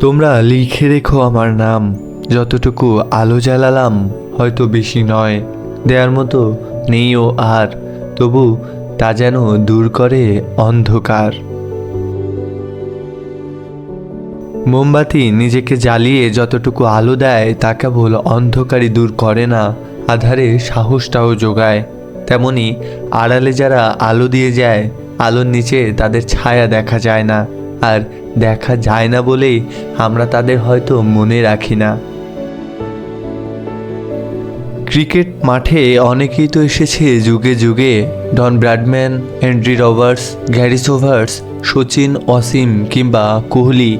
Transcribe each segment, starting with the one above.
তোমরা লিখে রেখো আমার নাম। যতটুকু আলো জ্বালালাম, হয়তো বেশি নয়। দেয়ার মতো নেইও আর, তবু তা যেন দূর করে অন্ধকার। মোমবাতি নিজেকে জ্বালিয়ে যতটুকু আলো দেয়, তা কেবল অন্ধকারই দূর করে না, আধারে সাহসটাও যোগায়। তেমনি আড়ালে যারা আলো দিয়ে যায়, আলোর নিচে তাদের ছায়া দেখা যায় না। আর দেখা যায় না বলেই আমরা তাদের হয়তো মনে রাখি না। ক্রিকেট মাঠে অনেকেই তো এসেছে যুগে যুগে। Don Bradman Henry Roberts, Garry Sobers Sachin অসীম কিংবা কোহলি,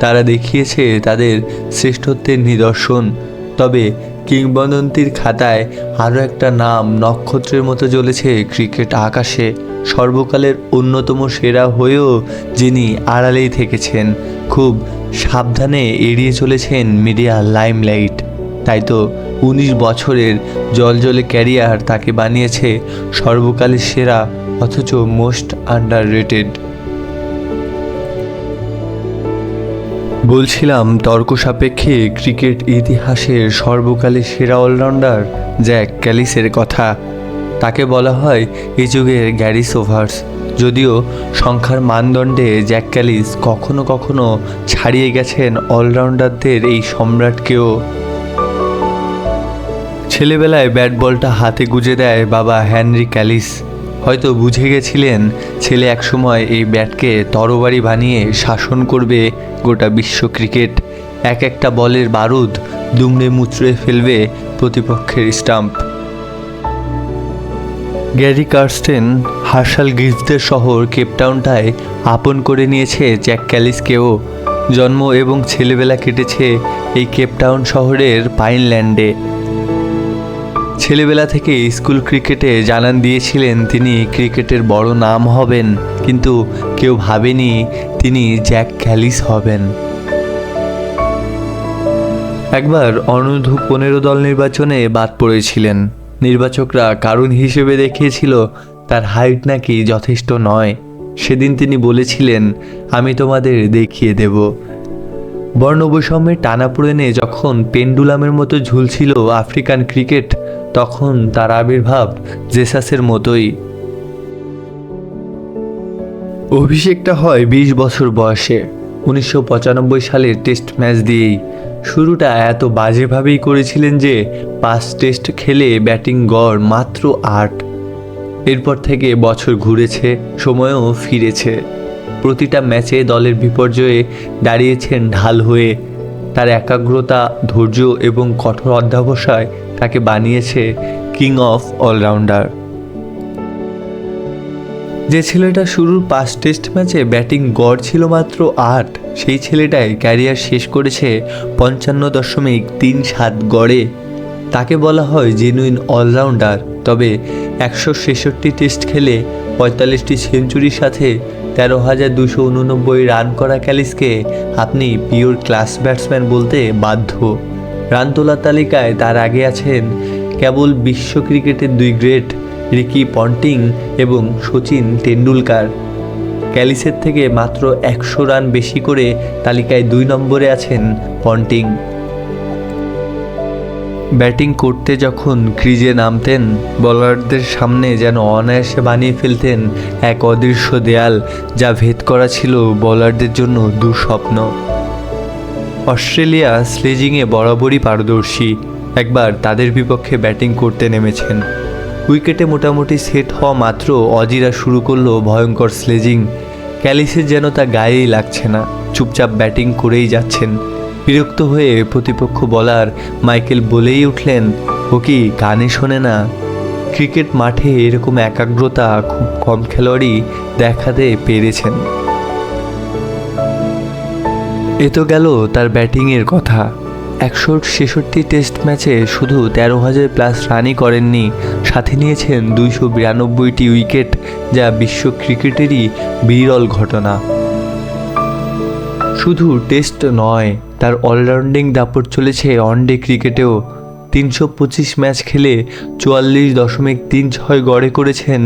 তারা দেখিয়েছে তাদের শ্রেষ্ঠত্বের নিদর্শন। তবে কিংবদন্তির খাতায় আরও একটা নাম নক্ষত্রের মতো জ্বলেছে ক্রিকেট আকাশে, সর্বকালের অন্যতম সেরা হয়েও যিনি আড়ালেই থেকেছেন। খুব সাবধানে এড়িয়ে চলেছেন মিডিয়া লাইমলাইট। তাই তো উনিশ বছরের জলজলে ক্যারিয়ার তাকে বানিয়েছে সর্বকালের সেরা, অথচ মোস্ট আন্ডার রেটেড বলছিলাম তর্ক সাপেক্ষে ক্রিকেট ইতিহাসের সর্বকালের সেরা অলরাউন্ডার জ্যাক ক্যালিসের কথা। তাকে বলা হয় এই যুগের গ্যারি সোভার্স। যদিও সংখ্যার মানদণ্ডে জ্যাক ক্যালিস কখনো কখনো ছাড়িয়ে গেছেন অলরাউন্ডারদের এই সম্রাটকেও। ছেলেবেলায় ব্যাট বলটা হাতে গুজে দেয় বাবা হ্যানরি ক্যালিস। হয়তো বুঝে গেছিলেন ছেলে একসময় এই ব্যাটকে তরবারি বানিয়ে শাসন করবে গোটা বিশ্ব ক্রিকেট। এক একটা বলের বারুদ দুমড়ে মুচড়ে ফেলবে প্রতিপক্ষের স্টাম্প। গ্যারি কার্স্টেন হার্শাল গিজদের শহর কেপটাউনটায় আপন করে নিয়েছে জ্যাক ক্যালিসকেও। জন্ম এবং ছেলেবেলা কেটেছে এই কেপটাউন শহরের পাইনল্যান্ডে। ছেলেবেলা থেকে স্কুল ক্রিকেটে জানান দিয়েছিলেন তিনি, ক্রিকেটের বড় নাম হবেন, কিন্তু কেউ ভাবেনি তিনি জ্যাক ক্যালিস হবেন। একবার অনূর্ধ্ব পনেরো দল নির্বাচনে বাদ পড়েছিলেন। নির্বাচকরা কারণ হিসেবে দেখিয়েছিল, তার হাইট নাকি যথেষ্ট নয়। সেদিন তিনি বলেছিলেন, আমি তোমাদের দেখিয়ে দেব। বর্ণবৈষম্যের টানাপোড়েনে যখন পেন্ডুলামের মতো ঝুলছিল আফ্রিকান ক্রিকেট তখন তার আবির্ভাব জেসাসের মতোই। অভিষেকটা হয় বিশ বছর বয়সে। উনিশশো পঁচানব্বই সালের টেস্ট ম্যাচ দিয়েই। শুরুটা এত বাজেভাবেই করেছিলেন যে পাঁচ টেস্ট খেলে ব্যাটিং গড় মাত্র আট। এরপর থেকে বছর ঘুরেছে, সময়ও ফিরেছে। প্রতিটা ম্যাচে দলের বিপর্যয়ে দাঁড়িয়েছেন ঢাল হয়ে। তার একাগ্রতা, ধৈর্য এবং কঠোর অধ্যাবসায় তাকে বানিয়েছে কিং অফ অলরাউন্ডার যে ছেলেটা শুরুর পাঁচ টেস্ট ম্যাচে ব্যাটিং গড় ছিল মাত্র আট, সেই ছেলেটাই ক্যারিয়ার শেষ করেছে পঞ্চান্ন দশমিক তিন সাত গড়ে। তাকে বলা হয় জেনুইন অলরাউন্ডার তবে একশো ছেষট্টি টেস্ট খেলে পঁয়তাল্লিশটি সেঞ্চুরির সাথে তেরো হাজার দুশো উননব্বই রান করা ক্যালিসকে আপনি পিওর ক্লাস ব্যাটসম্যান বলতে বাধ্য। রান তোলার তালিকায় তার আগে আছেন কেবল বিশ্ব ক্রিকেটের দুই গ্রেট, রিকি পন্টিং এবং সচিন টেন্ডুলকার ক্যালিসের থেকে মাত্র একশো রান বেশি করে তালিকায় দুই নম্বরে আছেন পন্টিং। ব্যাটিং করতে যখন ক্রিজে নামতেন, বলারদের সামনে যেন অনায়াসে বানিয়ে ফেলতেন এক অদৃশ্য দেয়াল যা ভেদ করা ছিল বলারদের জন্য দুঃস্বপ্ন। অস্ট্রেলিয়া স্লেজিংয়ে বরাবরই পারদর্শী, একবার তাদের বিপক্ষে ব্যাটিং করতে নেমেছেন। উইকেটে মোটামুটি সেট হওয়া মাত্র অজিরা শুরু করল ভয়ঙ্কর স্লেজিং। ক্যালিসের যেন তা গায়েই লাগছে না, চুপচাপ ব্যাটিং করেই যাচ্ছেন। বিরক্ত হয়ে প্রতিপক্ষ বলার মাইকেল বলেই উঠলেন, ও কি গানে শোনে না? ক্রিকেট মাঠে এরকম একাগ্রতা খুব কম খেলোয়াড়ই দেখাতে পেরেছেন। এ তো গেল তার ব্যাটিংয়ের কথা। একশো ছেষট্টি টেস্ট ম্যাচে শুধু তেরো হাজার প্লাস রানই করেননি, সাথে নিয়েছেন দুইশো বিরানব্বইটি উইকেট, যা বিশ্ব ক্রিকেটেরই বিরল ঘটনা। শুধু টেস্ট নয় তার অলরাউন্ডিং দাপট চলেছে ওয়ানডে ক্রিকেটেও। তিনশো পঁচিশ ম্যাচ খেলে চুয়াল্লিশ দশমিক তিন ছয় গড়ে করেছেন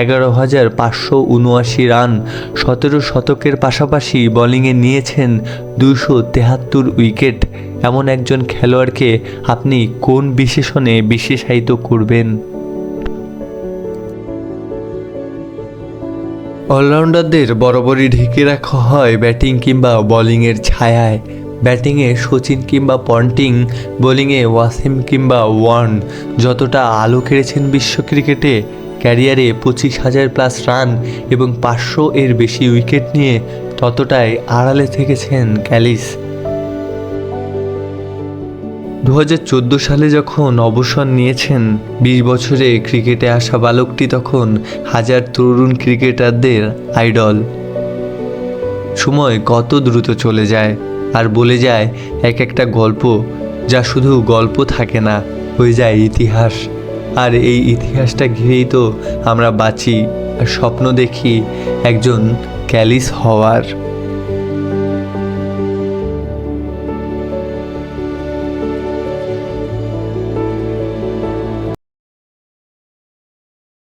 এগারো হাজার পাঁচশো উনআশি রান। সতেরো শতকের পাশাপাশি বোলিংয়ে নিয়েছেন দুশো তেহাত্তর উইকেট। এমন একজন খেলোয়াড়কে আপনি কোন বিশেষণে বিশেষায়িত করবেন? অলরাউন্ডারদের বরাবরই ঢেকে রাখা হয় ব্যাটিং কিংবা বোলিংয়ের ছায়ায়। ব্যাটিংয়ে সচিন কিংবা পন্টিং, বোলিংয়ে ওয়াসিম কিংবা ওয়ার্ন যতটা আলো কেড়েছেন বিশ্ব ক্রিকেটে, ক্যারিয়ারে পঁচিশ হাজার প্লাস রান এবং পাঁচশো এর বেশি উইকেট নিয়ে ততটাই আড়ালে থেকেছেন ক্যালিস। দু হাজার চোদ্দ সালে যখন অবসর নিয়েছেন, বিশ বছরে ক্রিকেটে আসা বালকটি তখন হাজার তরুণ ক্রিকেটারদের আইডল। সময় কত দ্রুত চলে যায় আর বলে যায়, এক একটা গল্প যা শুধু গল্প থাকে না, হয়ে যায় ইতিহাস। আর এই ইতিহাসটা ঘিরেই তো আমরা বাঁচি আর স্বপ্ন দেখি একজন ক্যালিস হওয়ার।